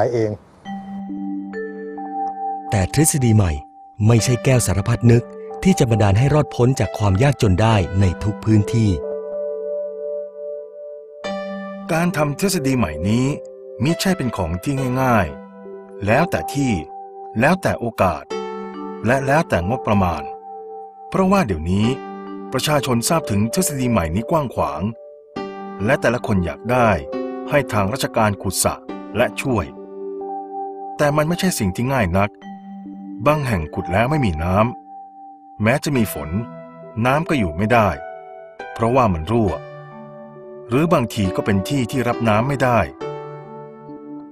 ขายเอง แต่ทฤษฎีใหม่ไม่ใช่แก้วสารพัดนึกที่จะบันดาลให้รอดพ้นจากความยากจนได้ในทุกพื้นที่ การทำทฤษฎีใหม่นี้มิใช่เป็นของที่ง่าย ๆ แล้วแต่ที่ แล้วแต่โอกาส และแล้วแต่งบประมาณ เพราะว่าเดี๋ยวนี้ ประชาชนทราบถึงทฤษฎีใหม่นี้กว้างขวาง และแต่ละคนอยากได้ให้ทางราชการขุดสระและช่วย แต่มันไม่ใช่สิ่งที่ง่ายนัก บางแห่งขุดแล้วไม่มีน้ำ แม้จะมีฝน น้ำก็อยู่ไม่ได้ เพราะว่ามันรั่ว หรือบางทีก็เป็นที่ที่รับน้ำไม่ได้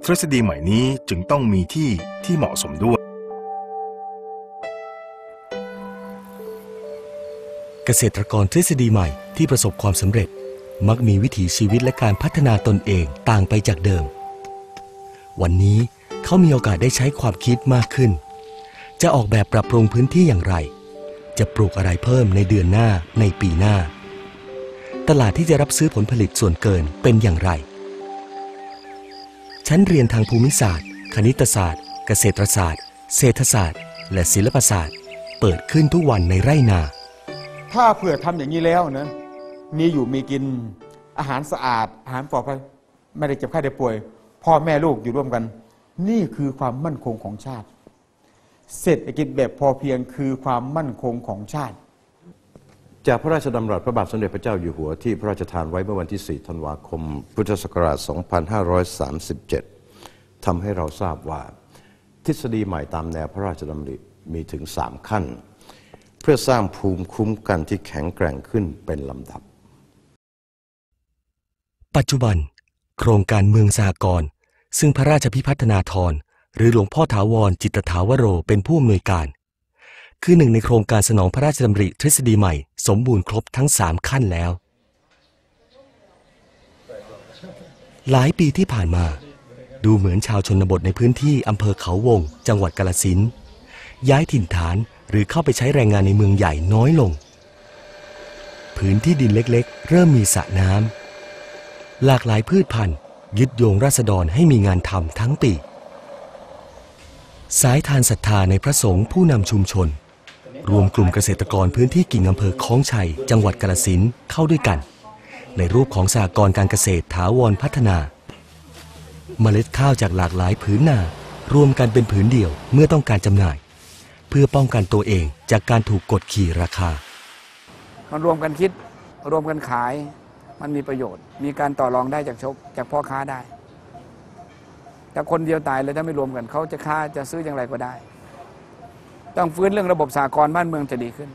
ทฤษฎีใหม่นี้จึงต้องมีที่ที่เหมาะสมด้วย เกษตรกรทฤษฎีใหม่ที่ประสบความสำเร็จมักมีวิถีชีวิตและการพัฒนาตนเองต่างไปจากเดิม วันนี้ เขามีโอกาสได้ใช้ความคิดมากขึ้น จะออกแบบปรับปรุงพื้นที่อย่างไร จะปลูกอะไรเพิ่มในเดือนหน้าในปีหน้า ตลาดที่จะรับซื้อผลผลิตส่วนเกินเป็นอย่างไรชั้นเรียนทางภูมิศาสตร์ คณิตศาสตร์ เกษตรศาสตร์ เศรษฐศาสตร์ และศิลปศาสตร์ เปิดขึ้นทุกวันในไร่นา ถ้าเผื่อทำอย่างนี้แล้วนะ มีอยู่มีกินอาหารสะอาด อาหารปลอดภัยไม่ได้เจ็บไข้ได้ป่วย พ่อแม่ลูกอยู่ร่วมกัน นี่คือความมั่นคงของชาติ เศรษฐกิจแบบพอเพียงคือความมั่นคงของชาติ จากพระราชดำรัสพระบาทสมเด็จพระเจ้าอยู่หัวที่พระราชทานไว้เมื่อวันที่ 4 ธันวาคม พุทธศักราช 2537 ทำให้เราทราบว่า ทฤษฎีใหม่ตามแนวพระราชดำริมีถึง 3 ขั้น เพื่อสร้างภูมิคุ้มกันที่แข็งแกร่งขึ้นเป็นลำดับ ปัจจุบัน โครงการเมืองสหกรณ์ ซึ่งพระราชพิพัฒนาธรหรือหลวงพ่อถาวรจิตถาวโรเป็นผู้อำนวยการ คือหนึ่งในโครงการสนองพระราชดำริทฤษฎีใหม่ สมบูรณ์ครบทั้งสามขั้นแล้ว หลายปีที่ผ่านมา ดูเหมือนชาวชนบทในพื้นที่อำเภอเขาวง จังหวัดกาลสินย้ายถิ่นฐานหรือเข้าไปใช้แรงงานในเมืองใหญ่น้อยลง พื้นที่ดินเล็กๆ เริ่มมีสระน้ำหลากหลายพืชพันธุ์ ยึดโยงราษฎรให้มีงานทำทั้งปี สายทานศรัทธาในพระสงฆ์ผู้นำชุมชน รวมกลุ่มเกษตรกรพื้นที่กิ่งอำเภอคลองชัย จังหวัดกาลสินเข้าด้วยกัน ในรูปของสหกรการเกษตรถาวรพัฒนา เมล็ดข้าวจากหลากหลายผืนนารวมกันเป็นผืนเดียวเมื่อต้องการจำหน่าย เพื่อป้องกันตัวเองจากการถูกกดขี่ราคา มันรวมกันคิดรวมกันขาย มันมีประโยชน์ มีการต่อรองได้จากชกจากพ่อค้าได้ แต่คนเดียวตายเลยถ้าไม่รวมกันเขาจะค้าจะซื้ออย่างไรก็ได้ ต้องฟื้นเรื่องระบบสากลบ้านเมืองจะดีขึ้น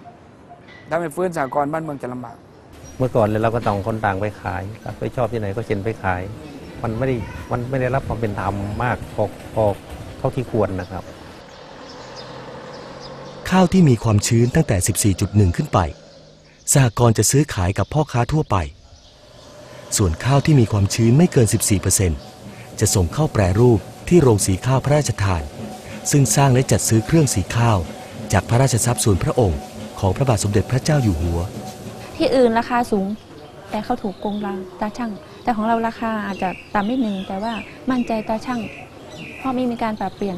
ถ้าไม่ฟื้นสากลบ้านเมืองจะลำบาก เมื่อก่อนเลยเราก็ต้องคนต่างไปขายครับไปชอบที่ไหนก็เซ็นไปขาย มันไม่ได้มันไม่ได้รับความเป็นธรรมมากพอพอเท่าที่ควรนะครับ ข้าวที่มีความชื้นตั้งแต่ 14.1 ขึ้นไปสหกรณ์จะซื้อขายกับพ่อค้าทั่วไป ส่วนข้าวที่มีความชื้นไม่เกิน 14%จะส่งเข้าแปรรูปที่โรงสีข้าวพระราชทาน ซึ่งสร้างและจัดซื้อเครื่องสีข้าว จากพระราชทรัพย์ส่วนพระองค์ ของพระบาทสมเด็จพระเจ้าอยู่หัว ที่อื่นราคาสูง แต่เขาถูกโกงราตาช่าง แต่ของเราราคาอาจจะต่ำนิดนึง แต่ว่ามั่นใจตาช่าง เพราะไม่มีการปรับเปลี่ยน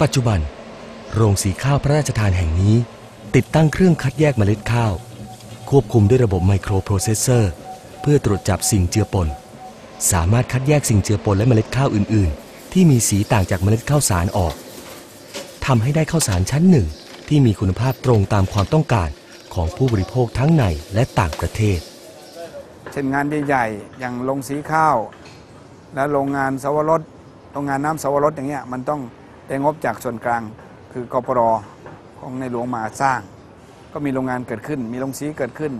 ปัจจุบัน โรงสีข้าวพระราชทานแห่งนี้ ติดตั้งเครื่องคัดแยกเมล็ดข้าว ควบคุมด้วยระบบไมโครโปรเซสเซอร์เพื่อตรวจจับสิ่งเจือปน สามารถคัดแยกสิ่งเจือปนและเมล็ดข้าวอื่น ๆ ที่มีสีต่างจากเมล็ดข้าวสารออกทำให้ได้ข้าวสารชั้นหนึ่งที่มีคุณภาพตรงตามความต้องการของผู้บริโภคทั้งในและต่างประเทศ เช่นงานใหญ่ๆอย่างโรงสีข้าว และโรงงานสวรสโรงงานน้ำสวรสอย่างเงี้ยมันต้องได้งบจากส่วนกลางคือกปรของในหลวงมาสร้าง ก็มีโรงงานเกิดขึ้น มีโรงสีเกิดขึ้น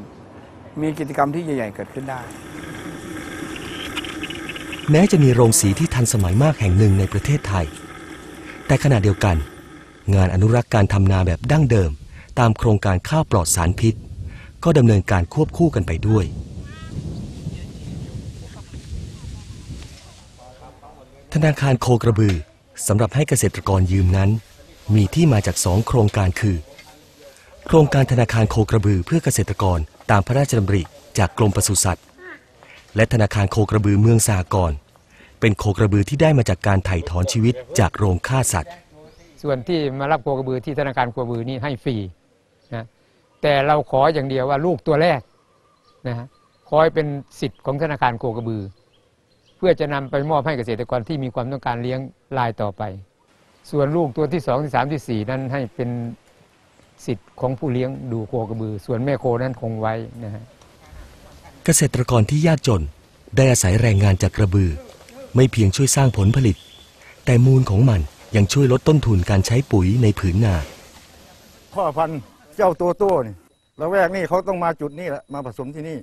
มีกิจกรรมที่ใหญ่ ๆ เกิดขึ้นได้ แม้จะมีโรงสีที่ทันสมัยมากแห่งหนึ่งในประเทศไทย แต่ขณะเดียวกัน งานอนุรักษ์การทำนาแบบดั้งเดิม ตามโครงการข้าวปลอดสารพิษ ก็ดำเนินการควบคู่กันไปด้วยธนาคารโคกระบือสำหรับให้เกษตรกรยืมนั้น มีที่มาจากสองโครงการคือ โครงการธนาคารโคกระบือเพื่อเกษตรกรตามพระราชดำริจากกรมปศุสัตว์ และธนาคารโคกระบือเมืองสากรเป็นโคกระบือที่ได้มาจากการไถ่ถอนชีวิตจากโรงฆ่าสัตว์ ส่วนที่มารับโคกระบือที่ธนาคารโคกระบือนี่ให้ฟรีนะแต่เราขออย่างเดียวว่าลูกตัวแรกนะฮะขอให้เป็นสิทธิ์ของธนาคารโคกระบือ เพื่อจะนำไปมอบให้เกษตรกรที่มีความต้องการเลี้ยงรายต่อไป ส่วนลูกตัวที่สองที่สามที่สี่นั้นให้เป็น สิทธิ์ของผู้เลี้ยงดูโคกระบือ ส่วนแม่โคนั้นคงไว้นะฮะเกษตรกรที่ยากจนได้อาศัยแรงงานจากกระบือ ไม่เพียงช่วยสร้างผลผลิต แต่มูลของมันยังช่วยลดต้นทุนการใช้ปุ๋ยในผืนนาพ่อพันธุ์เจ้าตัวโต้นี่ละแวกนี่เขาต้องมาจุดนี้แหละมาผสมที่นี่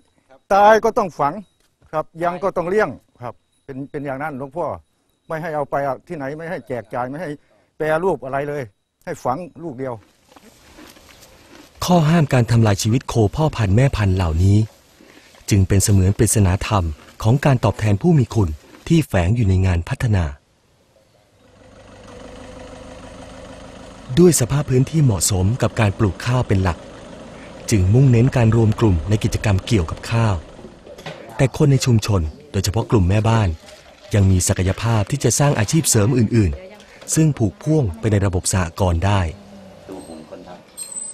ตายก็ต้องฝังครับ ยังก็ต้องเลี้ยงครับ เป็นเป็นอย่างนั้นหลวงพ่อไม่ให้เอาไปที่ไหนไม่ให้แจกจ่ายไม่ให้แปรรูปอะไรเลย ให้ฝังลูกเดียว ข้อห้ามการทำลายชีวิตโคพ่อพันธุ์แม่พันธุ์เหล่านี้ จึงเป็นเสมือนปริศนาธรรมของการตอบแทนผู้มีคุณที่แฝงอยู่ในงานพัฒนา ด้วยสภาพพื้นที่เหมาะสมกับการปลูกข้าวเป็นหลัก จึงมุ่งเน้นการรวมกลุ่มในกิจกรรมเกี่ยวกับข้าว แต่คนในชุมชนโดยเฉพาะกลุ่มแม่บ้าน ยังมีศักยภาพที่จะสร้างอาชีพเสริมอื่น ๆ ซึ่งผูกพ่วงไปในระบบสหกรณ์ได้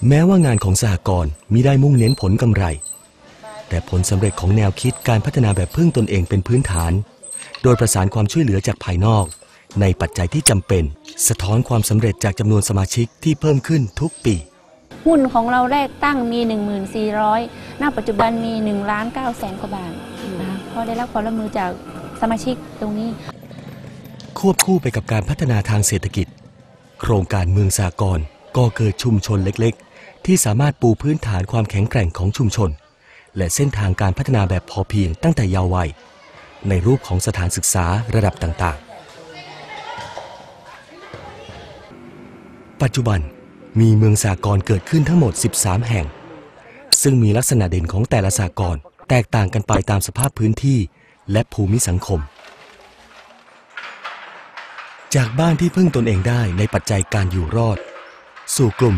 แม้ว่างานของสหกรณ์มิได้มุ่งเน้นผลกำไร แต่ผลสำเร็จของแนวคิดการพัฒนาแบบพึ่งตนเองเป็นพื้นฐาน โดยประสานความช่วยเหลือจากภายนอก ในปัจจัยที่จำเป็น สะท้อนความสำเร็จจากจำนวนสมาชิกที่เพิ่มขึ้นทุกปี หุ้นของเราแรกตั้งมี 1,400 ณ ปัจจุบันมี1ล้าน9แสนกว่าบาทนะคะเพราะได้รับความร่วมมือจากสมาชิกตรงนี้ ควบคู่ไปกับการพัฒนาทางเศรษฐกิจ โครงการเมืองสากลก็เกิดชุมชนเล็กๆ ที่สามารถปูพื้นฐานความแข็งแกร่งของชุมชน และเส้นทางการพัฒนาแบบพอเพียงตั้งแต่เยาว์วัย ในรูปของสถานศึกษาระดับต่างๆ ปัจจุบันมีเมืองสากลเกิดขึ้นทั้งหมด 13 แห่ง ซึ่งมีลักษณะเด่นของแต่ละสากลแตกต่างกันไปตามสภาพพื้นที่และภูมิสังคม จากบ้านที่พึ่งตนเองได้ในปัจจัยการอยู่รอด สู่กลุ่ม